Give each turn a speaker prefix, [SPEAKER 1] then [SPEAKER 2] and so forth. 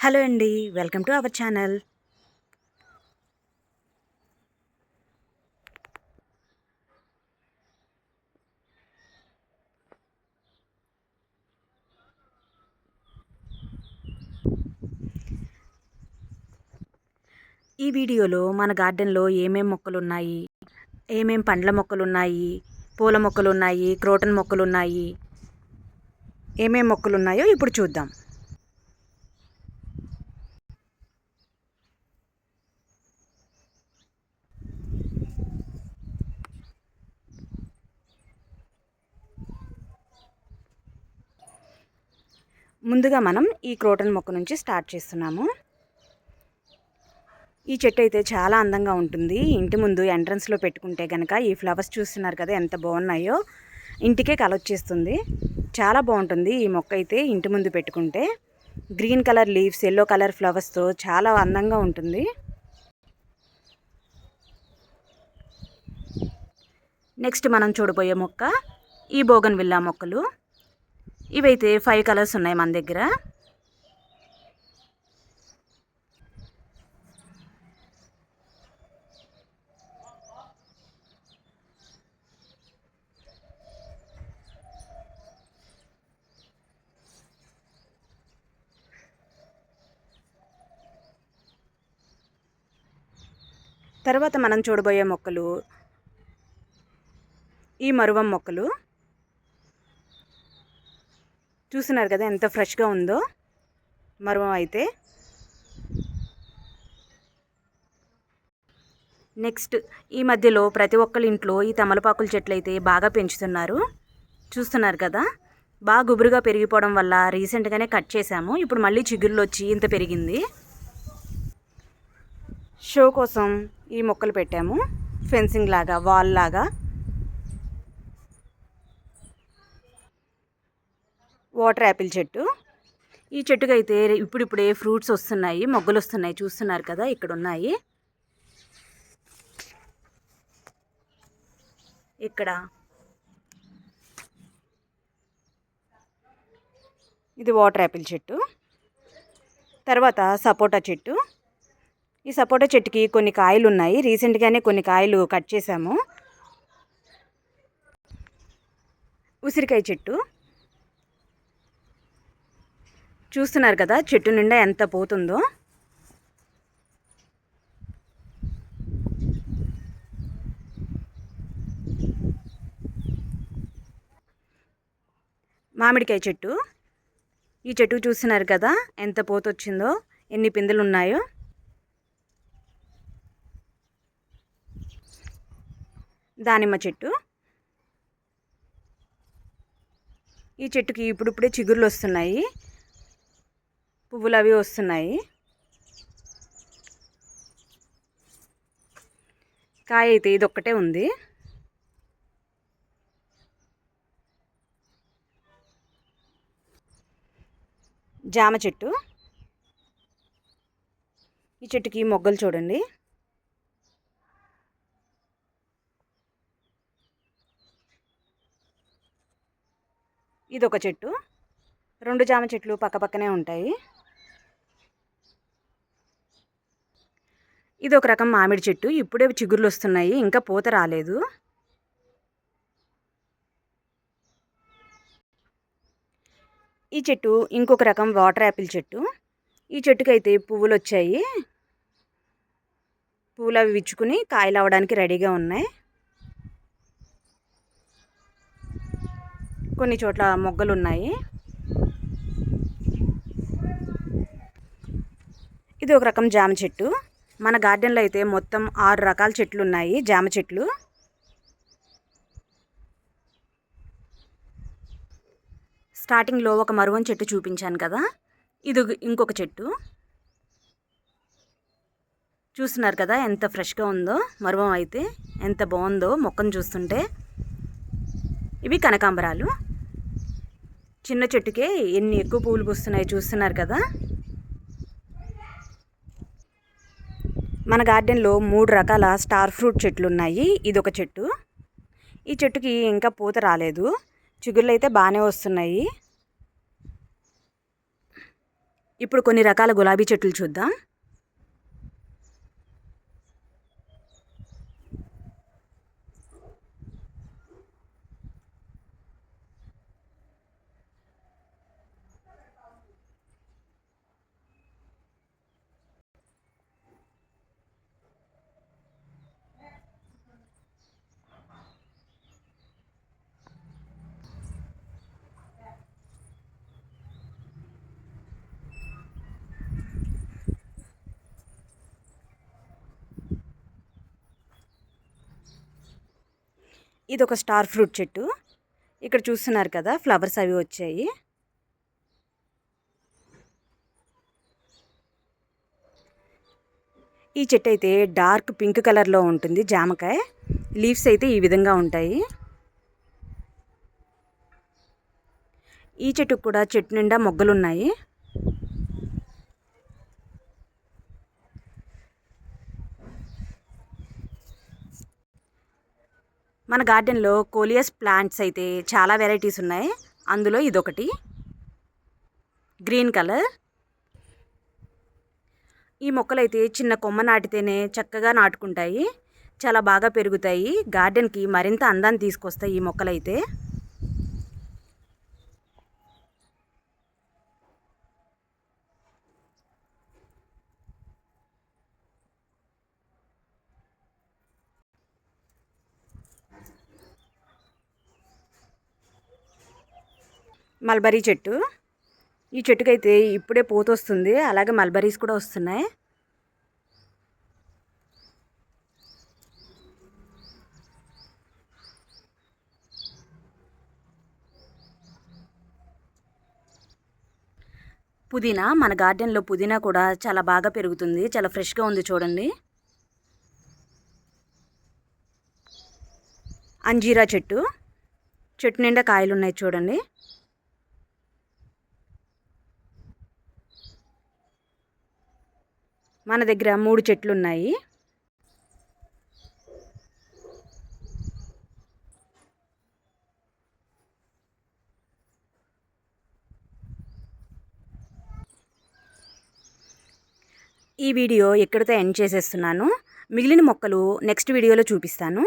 [SPEAKER 1] Hello అండి welcome to our channel. ఈ వీడియోలో మన గార్డెన్లో ఏమేం మొక్కలు ఉన్నాయి ఏమేం పండ్ల మొక్కలు ఉన్నాయి పూల మొక్కలు ఉన్నాయి క్రోటన్ మొక్కలు ఉన్నాయి ఏమేం మొక్కలు ఉన్నాయో ఇప్పుడు చూద్దాం. ముందుగా మనం ఈ క్రోటన్ మొక్క నుంచి స్టార్ట్ చేస్తున్నాము. ఈ చెట్టు అయితే చాలా అందంగా ఉంటుంది. ఇంటి ముందు ఎంట్రన్స్లో పెట్టుకుంటే కనుక ఈ ఫ్లవర్స్ చూస్తున్నారు కదా ఎంత బాగున్నాయో. ఇంటికే కలొచ్చేస్తుంది చాలా బాగుంటుంది ఈ మొక్క అయితే ఇంటి ముందు పెట్టుకుంటే. Green colour leaves yellow colour ఫ్లవర్స్తో చాలా అందంగా ఉంటుంది. నెక్స్ట్ మనం చూడబోయే మొక్క ఈ బోగన్ విల్లా మొక్కలు. ఇవైతే ఫైవ్ కలర్స్ ఉన్నాయి మన దగ్గర. తర్వాత మనం చూడబోయే మొక్కలు ఈ మరువం మొక్కలు. చూస్తున్నారు కదా ఎంత ఫ్రెష్గా ఉందో మరువం అయితే. నెక్స్ట్ ఈ మధ్యలో ప్రతి ఒక్కరి ఇంట్లో ఈ తమలపాకుల చెట్లు అయితే బాగా పెంచుతున్నారు. చూస్తున్నారు కదా బాగా గుబురుగా పెరిగిపోవడం వల్ల రీసెంట్గానే కట్ చేసాము ఇప్పుడు మళ్ళీ చిగుళ్ళు వచ్చి ఇంత పెరిగింది. షో కోసం ఈ మొక్కలు పెట్టాము. ఫెన్సింగ్ లాగా వాల్ లాగా. వాటర్ యాపిల్ చెట్టు. ఈ చెట్టుకు అయితే ఇప్పుడిప్పుడే ఫ్రూట్స్ వస్తున్నాయి మొగ్గలు వస్తున్నాయి చూస్తున్నారు కదా ఇక్కడ ఉన్నాయి ఇక్కడ. ఇది వాటర్ యాపిల్ చెట్టు. తర్వాత సపోటా చెట్టు. ఈ సపోటా చెట్టుకి కొన్ని కాయలు ఉన్నాయి. రీసెంట్గానే కొన్ని కాయలు కట్ చేసాము ఉసిరికాయ చెట్టు. చూస్తున్నారు కదా చెట్టు నిండా ఎంత పోతుందో. మామిడికాయ చెట్టు. ఈ చెట్టు చూస్తున్నారు కదా ఎంత పోతొచ్చిందో ఎన్ని పిందెలు ఉన్నాయో దానిమ్మ చెట్టు. ఈ చెట్టుకి ఇప్పుడిప్పుడే చిగుర్లు వస్తున్నాయి పువ్వులు అవి వస్తున్నాయి. కాయ అయితే ఇది ఒక్కటే ఉంది. జామ చెట్టు. ఈ చెట్టుకి మొగ్గలు చూడండి. ఇది ఒక చెట్టు. రెండు జామ చెట్లు పక్కపక్కనే ఉంటాయి. ఇది ఒక రకం మామిడి చెట్టు. ఇప్పుడే చిగుర్లు వస్తున్నాయి. ఇంకా పూత రాలేదు. ఈ చెట్టు ఇంకొక రకం వాటర్ యాపిల్ చెట్టు. ఈ చెట్టుకి అయితే పువ్వులు వచ్చాయి పువ్వులు అవి విచ్చుకుని కాయలు అవ్వడానికి రెడీగా ఉన్నాయి. కొన్ని చోట్ల మొగ్గలు ఉన్నాయి ఇది ఒక రకం జామ చెట్టు. మన గార్డెన్లో అయితే మొత్తం ఆరు రకాల చెట్లు ఉన్నాయి జామ చెట్లు. స్టార్టింగ్లో ఒక మరువన్ చెట్టు చూపించాను కదా ఇది ఇంకొక చెట్టు. చూస్తున్నారు కదా ఎంత ఫ్రెష్గా ఉందో మరువం అయితే ఎంత బాగుందో మొక్కను చూస్తుంటే. ఇవి కనకాంబరాలు. చిన్న చెట్టుకే ఎన్ని ఎక్కువ పువ్వులు పూస్తున్నాయి చూస్తున్నారు కదా మన గార్డెన్లో మూడు రకాల స్టార్ ఫ్రూట్ చెట్లు ఉన్నాయి ఇది ఒక చెట్టు. ఈ చెట్టుకి ఇంకా పూత రాలేదు. చిగుళ్ళు అయితే బాగానే వస్తున్నాయి. ఇప్పుడు కొన్ని రకాల గులాబీ చెట్లు చూద్దాం. ఇది ఒక స్టార్ ఫ్రూట్ చెట్టు. ఇక్కడ చూస్తున్నారు కదా ఫ్లవర్స్ అవి వచ్చాయి. ఈ చెట్టు అయితే డార్క్ పింక్ కలర్లో ఉంటుంది జామకాయ. లీవ్స్ అయితే ఈ విధంగా ఉంటాయి. ఈ చెట్టుకు కూడా చెట్టు నిండా మొగ్గలు మన గార్డెన్లో కోలియస్ ప్లాంట్స్ అయితే చాలా వెరైటీస్ ఉన్నాయి. అందులో ఇదొకటి. Green colour. ఈ మొక్కలైతే చిన్న కొమ్మ నాటితేనే చక్కగా నాటుకుంటాయి. చాలా బాగా పెరుగుతాయి. గార్డెన్కి మరింత అందాన్ని తీసుకొస్తాయి ఈ మొక్కలైతే. మల్బరీ చెట్టు. ఈ చెట్టుకైతే ఇప్పుడే పూత వస్తుంది అలాగే మల్బరీస్ కూడా వస్తున్నాయి. పుదీనా మన గార్డెన్లో పుదీనా కూడా చాలా బాగా పెరుగుతుంది. చాలా ఫ్రెష్గా ఉంది చూడండి. అంజీరా చెట్టు. చెట్టు నిండా కాయలు ఉన్నాయి చూడండి. మన దగ్గర మూడు చెట్లు ఉన్నాయి ఈ వీడియో ఎక్కడితో ఎండ్ చేసేస్తున్నాను. మిగిలిన మొక్కలు నెక్స్ట్ వీడియోలో చూపిస్తాను.